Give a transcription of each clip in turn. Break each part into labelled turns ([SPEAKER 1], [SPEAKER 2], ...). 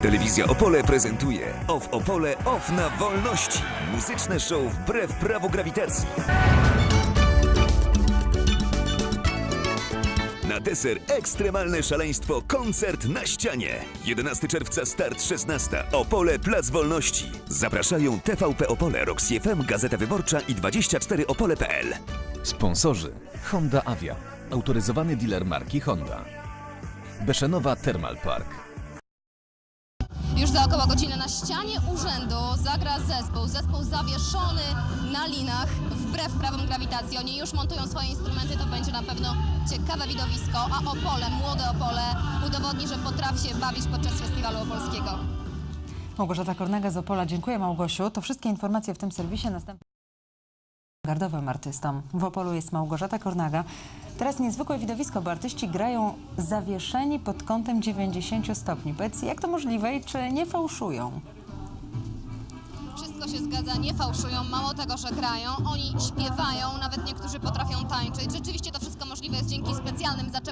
[SPEAKER 1] Telewizja Opole prezentuje Off Opole Off na wolności. Muzyczne show wbrew prawu grawitacji. Na deser ekstremalne szaleństwo koncert na ścianie. 11 czerwca start 16. Opole Plac Wolności. Zapraszają TVP Opole, Roxy FM, Gazeta Wyborcza i 24opole.pl.
[SPEAKER 2] Sponsorzy Honda Avia, autoryzowany dealer marki Honda. Beszenowa Thermal Park.
[SPEAKER 3] Już za około godziny na ścianie urzędu zagra zespół. Zespół zawieszony na linach wbrew prawom grawitacji. Oni już montują swoje instrumenty, to będzie na pewno ciekawe widowisko. A Opole, młode Opole udowodni, że potrafi się bawić podczas festiwalu opolskiego.
[SPEAKER 4] Małgorzata Kornaga z Opola. Dziękuję Małgosiu. To wszystkie informacje w tym serwisie. Następnym gardowym artystą w Opolu jest Małgorzata Kornaga. Teraz niezwykłe widowisko, bo artyści grają zawieszeni pod kątem 90 stopni. Powiedz, jak to możliwe i czy nie fałszują?
[SPEAKER 3] Wszystko się zgadza, nie fałszują, mało tego, że grają, oni śpiewają, nawet niektórzy potrafią tańczyć. Rzeczywiście to wszystko możliwe jest dzięki specjalnym zaczepom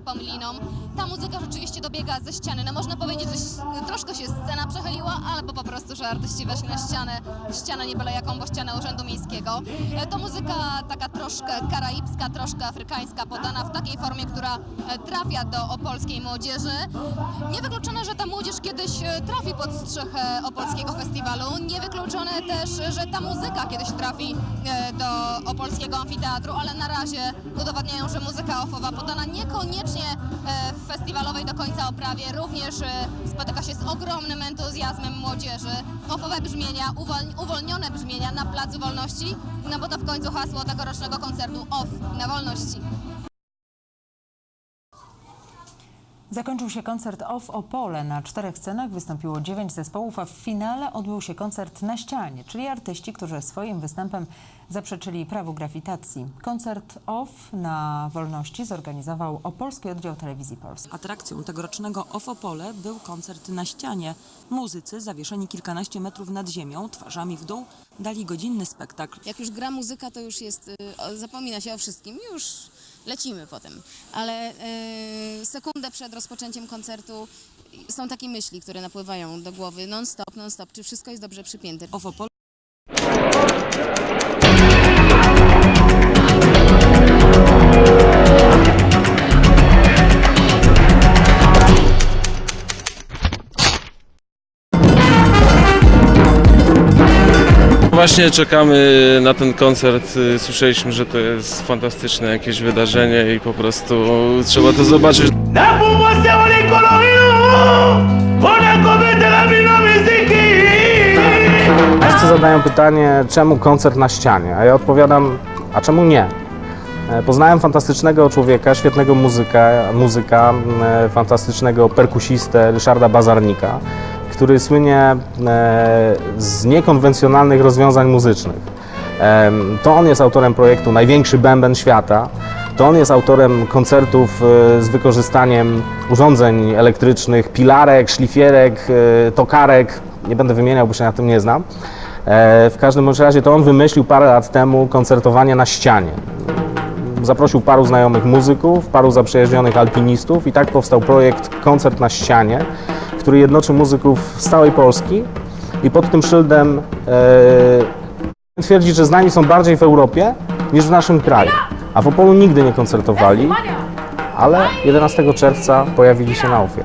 [SPEAKER 3] Ta muzyka rzeczywiście dobiega ze ściany. No można powiedzieć, że troszkę się scena przechyliła, albo po prostu, że artyści weszli na ścianę, ścianę nie byle jaką, bo ścianę Urzędu Miejskiego. E, To muzyka taka troszkę karaibska, troszkę afrykańska, podana w takiej formie, która e, trafia do opolskiej młodzieży. Niewykluczone, że ta młodzież kiedyś e, trafi pod strzechę opolskiego festiwalu. Niewykluczone też, że ta muzyka kiedyś trafi e, do opolskiego amfiteatru, ale na razie udowadniają, że muzyka ofowa podana niekoniecznie e, w festiwalowej do końca oprawie również e, spotyka się z ogromnym entuzjazmem młodzieży. Ofowe brzmienia, uwol- uwolnione brzmienia na Placu Wolności, no bo to w końcu hasło tegorocznego koncertu OFF na wolności.
[SPEAKER 4] Zakończył się koncert Off Opole. Na czterech scenach wystąpiło dziewięć zespołów, a w finale odbył się koncert na ścianie, czyli artyści, którzy swoim występem zaprzeczyli prawu grawitacji. Koncert Off na wolności zorganizował Opolski Oddział Telewizji Polskiej.
[SPEAKER 5] Atrakcją tegorocznego Ofopole był koncert na ścianie. Muzycy, zawieszeni kilkanaście metrów nad ziemią, twarzami w dół, dali godzinny spektakl.
[SPEAKER 6] jak już gra muzyka, to już jest, y, zapomina się o wszystkim, już lecimy potem. Ale y, sekundę przed rozpoczęciem koncertu są takie myśli, które napływają do głowy non-stop, non-stop, czy wszystko jest dobrze przypięte.
[SPEAKER 7] Właśnie czekamy na ten koncert. Y, Słyszeliśmy, że to jest fantastyczne jakieś wydarzenie i po prostu trzeba to zobaczyć.
[SPEAKER 8] Wszyscy zadają pytanie, czemu koncert na ścianie? A ja odpowiadam, a czemu nie? E, Poznałem fantastycznego człowieka, świetnego muzyka, muzyka e, fantastycznego perkusistę Ryszarda Bazarnika, który słynie e, z niekonwencjonalnych rozwiązań muzycznych. To on jest autorem projektu Największy Bęben Świata. To on jest autorem koncertów e, z wykorzystaniem urządzeń elektrycznych, pilarek, szlifierek, e, tokarek. Nie będę wymieniał, bo się na tym nie znam. W każdym razie to on wymyślił parę lat temu koncertowanie na ścianie. Zaprosił paru znajomych muzyków, paru zaprzyjaźnionych alpinistów i tak powstał projekt Koncert na ścianie, który jednoczy muzyków z całej Polski i pod tym szyldem e, twierdzi, że znani są bardziej w Europie niż w naszym kraju. A w Opolu nigdy nie koncertowali, ale 11 czerwca pojawili się na ofie.